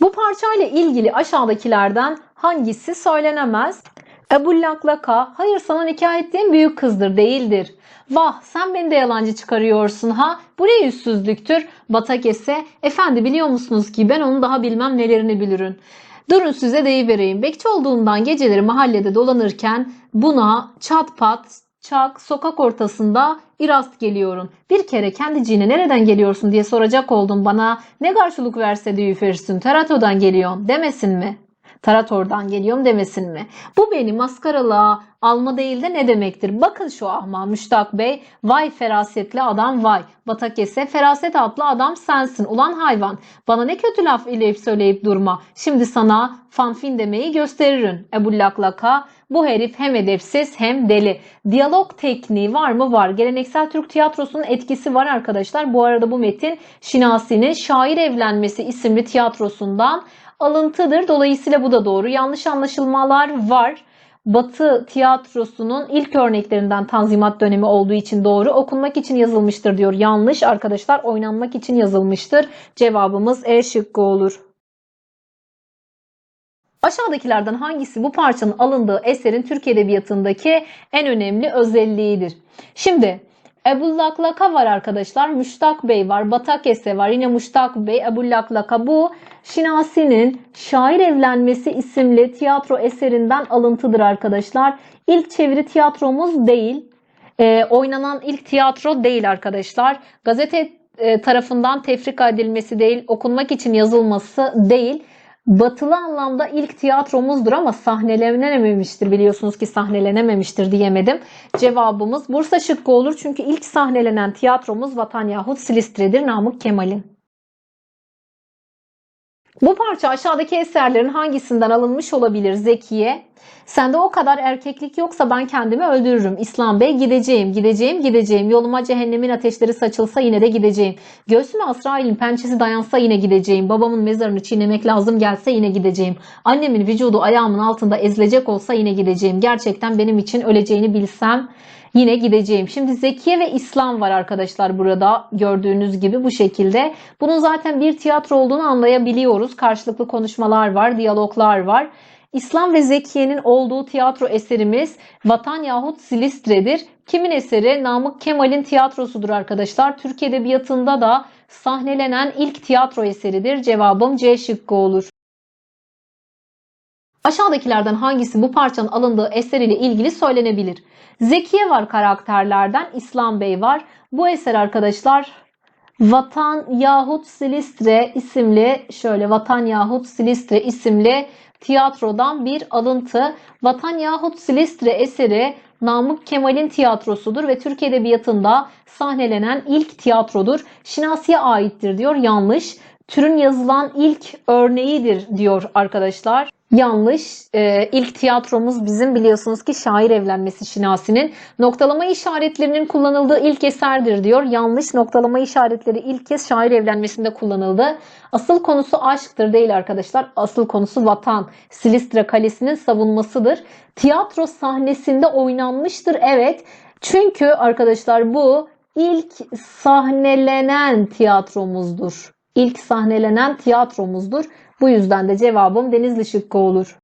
Bu parçayla ilgili aşağıdakilerden hangisi söylenemez? Ebu Laklaka, hayır sana nikah ettiğim büyük kızdır değildir. Vah sen beni de yalancı çıkarıyorsun ha. Bu ne yüzsüzlüktür? Batakese, efendi biliyor musunuz ki ben onu daha bilmem nelerini bilirim. Durun size deyivereyim. Bekçi olduğumdan geceleri mahallede dolanırken buna çat pat çak sokak ortasında irast geliyorum. Bir kere kendiciğine nereden geliyorsun diye soracak oldum bana. Ne karşılık verse deyüfersin. Terato'dan geliyorum demesin mi? Tarator'dan geliyorum demesin mi? Bu beni maskaralığa alma değil de ne demektir? Bakın şu ahma Müştak Bey. Vay ferasetli adam vay. Batakese feraset adlı adam sensin. Ulan hayvan. Bana ne kötü laf ileyip söyleyip durma. Şimdi sana fanfin demeyi gösteririm. Ebu Laklaka. Bu herif hem edepsiz hem deli. Diyalog tekniği var mı? Var. Geleneksel Türk tiyatrosunun etkisi var arkadaşlar. Bu arada bu metin Şinasi'nin Şair Evlenmesi isimli tiyatrosundan alıntıdır. Dolayısıyla bu da doğru. Yanlış anlaşılmalar var. Batı tiyatrosunun ilk örneklerinden Tanzimat dönemi olduğu için doğru. Okunmak için yazılmıştır diyor. Yanlış arkadaşlar. Oynanmak için yazılmıştır. Cevabımız E şıkkı olur. Aşağıdakilerden hangisi bu parçanın alındığı eserin Türk Edebiyatı'ndaki en önemli özelliğidir? Şimdi Ebu Laklaka var arkadaşlar. Müştak Bey var. Batakese var. Yine Müştak Bey. Ebu Laklaka. Bu Şinasi'nin Şair Evlenmesi isimli tiyatro eserinden alıntıdır arkadaşlar. İlk çeviri tiyatromuz değil. Ee, oynanan ilk tiyatro değil arkadaşlar. Gazete e, tarafından tefrika edilmesi değil. Okunmak için yazılması değil. Batılı anlamda ilk tiyatromuzdur ama sahnelenememiştir. Biliyorsunuz ki sahnelenememiştir diyemedim. Cevabımız Bursa şıkkı olur. Çünkü ilk sahnelenen tiyatromuz Vatan yahut Silistre'dir Namık Kemal'in. Bu parça aşağıdaki eserlerin hangisinden alınmış olabilir Zekiye? Sende o kadar erkeklik yoksa ben kendimi öldürürüm. İslam Bey gideceğim, gideceğim, gideceğim. Yoluma cehennemin ateşleri saçılsa yine de gideceğim. Göğsüme Azrail'in pençesi dayansa yine gideceğim. Babamın mezarını çiğnemek lazım gelse yine gideceğim. Annemin vücudu ayağımın altında ezilecek olsa yine gideceğim. Gerçekten benim için öleceğini bilsem yine gideceğim. Şimdi Zekiye ve İslam var arkadaşlar burada gördüğünüz gibi bu şekilde. Bunun zaten bir tiyatro olduğunu anlayabiliyoruz. Karşılıklı konuşmalar var, diyaloglar var. İslam ve Zekiye'nin olduğu tiyatro eserimiz Vatan yahut Silistre'dir. Kimin eseri? Namık Kemal'in tiyatrosudur arkadaşlar. Türk Edebiyatı'nda da sahnelenen ilk tiyatro eseridir. Cevabım C şıkkı olur. Aşağıdakilerden hangisi bu parçanın alındığı eseriyle ilgili söylenebilir? Zekiye var karakterlerden, İslam Bey var. Bu eser arkadaşlar Vatan yahut Silistre isimli şöyle Vatan yahut Silistre isimli tiyatrodan bir alıntı. Vatan yahut Silistre eseri Namık Kemal'in tiyatrosudur ve Türk Edebiyatı'nda sahnelenen ilk tiyatrodur. Şinasi'ye aittir diyor. Yanlış. Türün yazılan ilk örneğidir diyor arkadaşlar. Yanlış. Ee, ilk tiyatromuz bizim biliyorsunuz ki şair evlenmesi Şinasi'nin. Noktalama işaretlerinin kullanıldığı ilk eserdir diyor. Yanlış. Noktalama işaretleri ilk kez şair evlenmesinde kullanıldı. Asıl konusu aşktır değil arkadaşlar. Asıl konusu vatan. Silistra Kalesi'nin savunmasıdır. Tiyatro sahnesinde oynanmıştır. Evet. Çünkü arkadaşlar bu ilk sahnelenen tiyatromuzdur. İlk sahnelenen tiyatromuzdur. Bu yüzden de cevabım Denizli şıkkı olur.